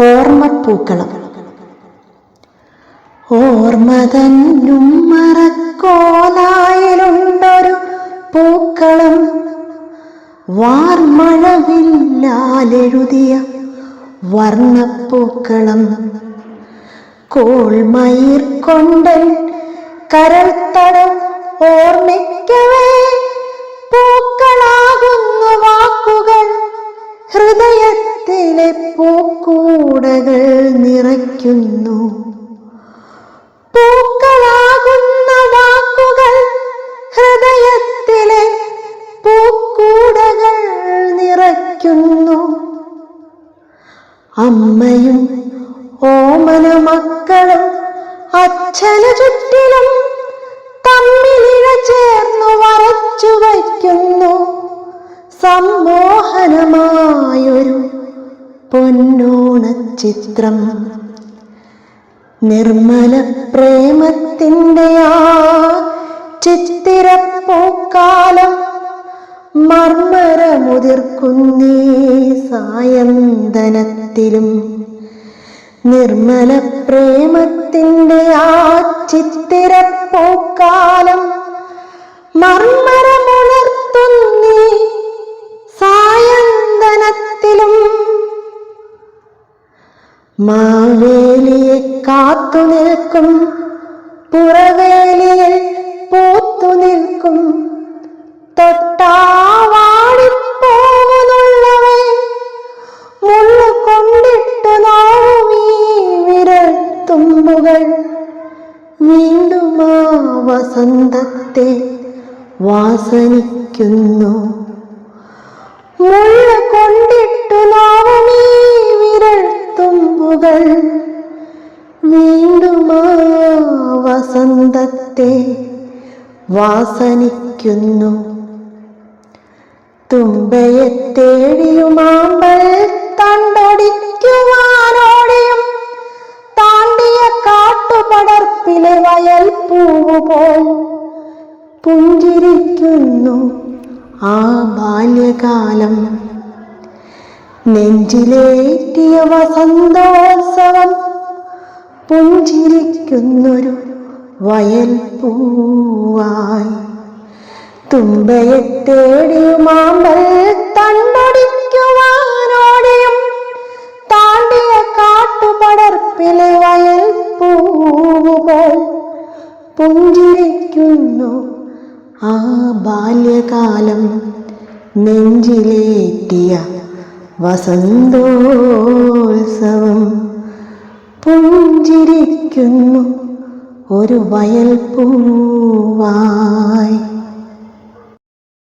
ഓർമ്മപ്പൂക്കളം. ഓർമ്മതന്നും മറക്കോലായലുണ്ടൊരു പൂക്കളം. വാർമഴവില്ലാലെഴുതിയ വർണപ്പൂക്കളം. കോൾമയിർ കൊണ്ടൻ കരൾ തടം ഓർമ്മിക്കവേ. പൂക്കളാകുന്നു വാക്കുകൾ. ഹൃദയത്തിലെ പൂക്കൂടകൾ നിറയ്ക്കുന്നു പൂക്കളാകുന്ന വാക്കുകൾ ഹൃദയത്തിലെ പൂക്കൂടകൾ നിറയ്ക്കുന്നു. അമ്മയും ഓമന മക്കളും അച്ഛന ചുറ്റിലും തമ്മിലിഴ ചേർന്നു വരച്ചു വയ്ക്കുന്നു. സമ്മോഹനമായൊരു പൊന്നോണച്ചിത്രം നിർമ്മല പ്രേമത്തിന്റെ ആ ചിത്തിരപ്പൂക്കാലം മർമ്മരമുതിർക്കുന്നീ സായന്തനത്തിലും. നിർമ്മല പ്രേമത്തിന്റെ ആ ചിത്തിരപ്പൂക്കാലം മാവേലിയെ കാത്തു നിൽക്കും. പുറവേലിയിൽ പൂത്തു നിൽക്കും. തൊട്ടാവാടിപ്പോവുന്നുള്ളവേ മുള്ളു കൊണ്ടിട്ടു നോവീ വിരൽ തുമ്പുകൾ. വീണ്ടും ആ വസന്തത്തെ വാസനിക്കുന്നു. മുള്ള കൊണ്ടിട്ടു വസന്തത്തെ വാസനിക്കുന്നു. തുമ്പയെ തേടിയുമാമ്പൽ തണ്ടൊടിക്കുവാനോടെയും താണ്ടിയ കാട്ടുപടർപ്പിലെ വയൽ പൂവുപോൽ പുഞ്ചിരിക്കുന്നു ആ ബാല്യകാലം. നെഞ്ചിലേറ്റിയ വസന്തോത്സവം പുഞ്ചിരിക്കുന്നൊരു വയൽ പൂവായി. തുമ്പയെ തേടിയുമാമ്പൽ തണ്ടൊടിക്കുവാനോടെയും താണ്ടിയ കാട്ടുപടർപ്പിലെ വയൽ പൂവുകൾ പുഞ്ചിരിക്കുന്നു. ആ ബാല്യകാലം നെഞ്ചിലേറ്റിയ വസന്തോത്സവം പുഞ്ചിരിക്കുന്നു. ഒരു വയൽ പൂവായി.